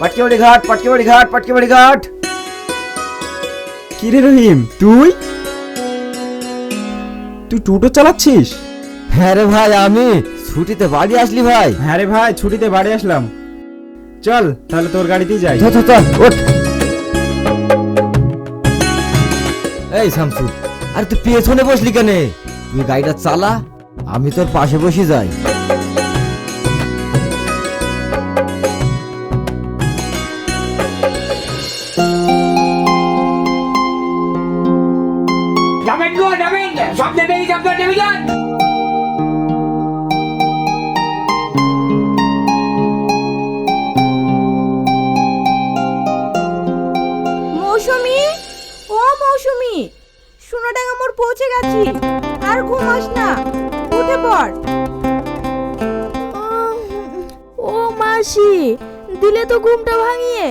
পাটকেবাড়ি ঘাট পাটকেবাড়ি ঘাট পাটকেবাড়ি ঘাট। কিরে রহিম তুই? তুই টোটো চালাচ্ছিস? হ্যাঁ রে ভাই আমি। ছুটিতে বাড়ি আসলি ভাই। হ্যাঁ রে ভাই ছুটিতে বাড়ি আসলাম। চল তাহলে তোর গাড়িতেই যাই। চল চল চল ওঠ। এই শামসু আরে তুই পেছনে বসলি কেন? তুই গাড়িটা চালা আমি তোর পাশে বসে যাই। গো যাবেন সব নেমে গেছে আপনার যান মৌসুমি? ও মৌসুমি সোনাডাঙ্গা মোড় পৌঁছে গেছি। আর ঘুমাস না। উঠে পড়। ও মাসি দিলে তো ঘুমটা ভাঙিয়ে।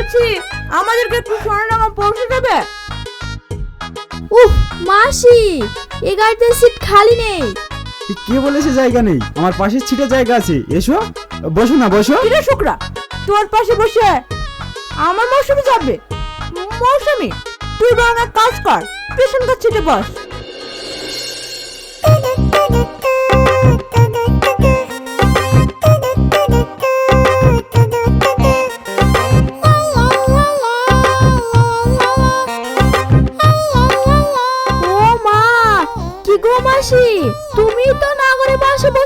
বলছি আমাদেরকে একটু সোনাডাঙ্গা পৌঁছে দেবে? উফ মাসি এই গাড়িতে সিট খালি নেই। কে বলেছে জায়গা নেই? আমার পাশের ছিটে জায়গা আছে। এসো বসো না বসো। কিরে শুক্রা তোর পাশে বসে আমার মৌসুমি যাবে। মৌসুমি তুই বরং এক কাজ কর পেছনকার ছিটে বস।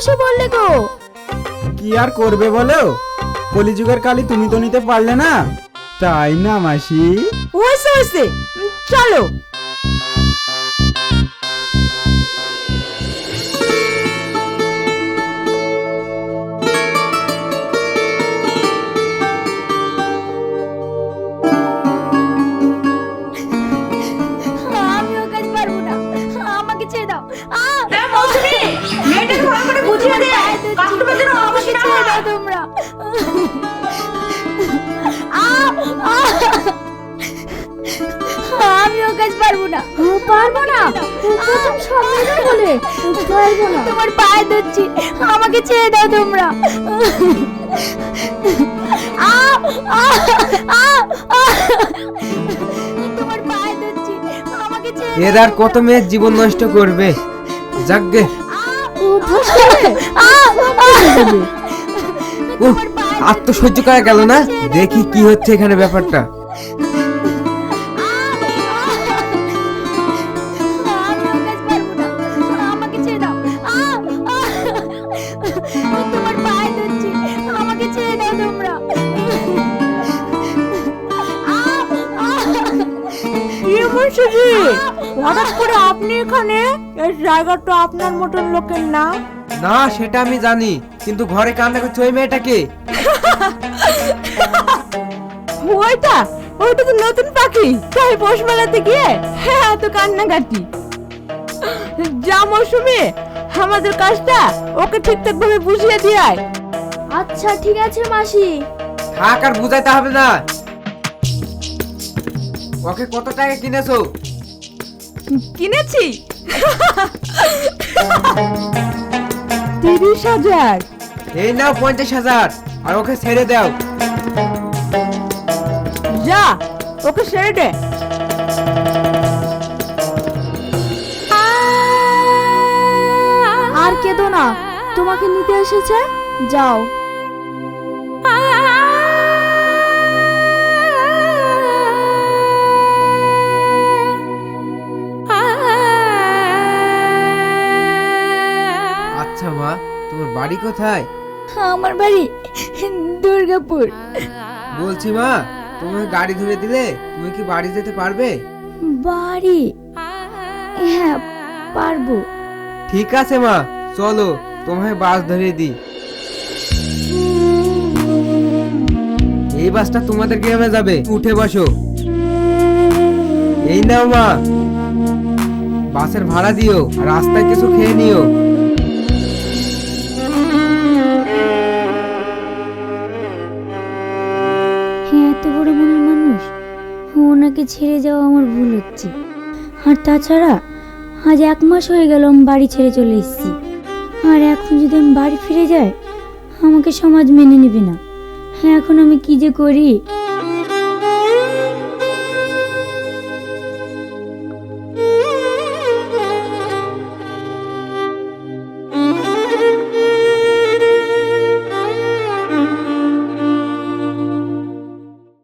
বসে বললে গো। কি আর করবে বলো? কলিযুগের কালি তুমি তো নিতে পারলে না। তাই না মাসি? হয়েছে হয়েছে। উম, চলো আমিও কাজ পারব না। আমাকে ছেড়ে দাও। দাও তোমরা। আমিও কাজ পারব না। পারব না? প্রথম সম্মেলন বলে পারব না। তোমার পায়ে ধরছি। আমাকে ছেড়ে দাও তোমরা। আ আ আ আ। তোমার পায়ে ধরছি। আমাকে ছেড়ে এর আর কত মেয়ের জীবন নষ্ট করবে? যাকগে ও আ আ আর তো সহ্য করা গেল না? দেখি কি হচ্ছে এখানে ব্যাপারটা। হঠাৎ করে আপনি এখানে? এই জায়গাটা আপনার মতন লোকের না? না সেটা আমি জানি কিন্তু ঘরে কান্না করছে ওই মেয়েটাকে। ওইটা ওইটা তো নতুন পাখি তাই পোষ মেলাতে গিয়ে হ্যাঁ তো কান্নাকাটি। যা মৌসুমি আমাদের কাজটা ওকে ঠিকঠাক ভাবে বুঝিয়ে দিয়ে আয়। আচ্ছা ঠিক আছে মাসি। থাক আর বুঝাইতে হবে না। ওকে কত টাকা কিনেছো? কিনেছি? তিরিশ হাজার। এই নাও পঞ্চাশ হাজার আর ওকে ছেড়ে দাও। যা ওকে ছেড়ে দে। আর কেঁদো না তোমাকে নিতে এসেছে? যাও। আচ্ছা মা। তোমার বাড়ি কোথায়? আমার বাড়ি দুর্গাপুর। বলছি মা তোমাকে গাড়ি ধরে দিলে তুমি কি বাড়ি যেতে পারবে? বাড়ি? হ্যাঁ পারব। ঠিক আছে মা চলো তোমায় বাস ধরিয়ে দিই। এই বাসটা তোমাদের গ্রামে যাবে উঠে বসো। এই নাও মা। বাসের ভাড়া দিও রাস্তায় কিছু খেয়ে নিও। ওনাকে ছেড়ে যাওয়া আমার ভুল হচ্ছে। আর তাছাড়া আজ এক মাস হয়ে গেল আমি বাড়ি ছেড়ে চলে এসেছি। আর এখন যদি আমি বাড়ি ফিরে যাই, আমাকে সমাজ মেনে নেবে না। হ্যাঁ এখন আমি কি যে করি?